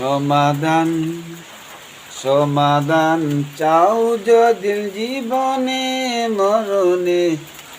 সমাধান সমাধান চাও যদি জীবনে, মরণে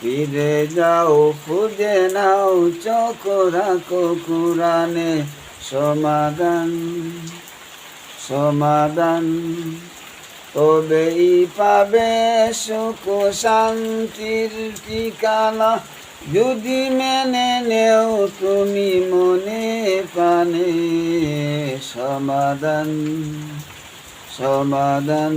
ফিরে যাও, খুঁজে নাও চোখ রাখো কুরানে সমাধান সমাধান, তবেই পাবে সুখ, শান্তির ঠিকানা। যদি মেনে নেও তুমি মনে প্রাণে। সমাধান সমাধান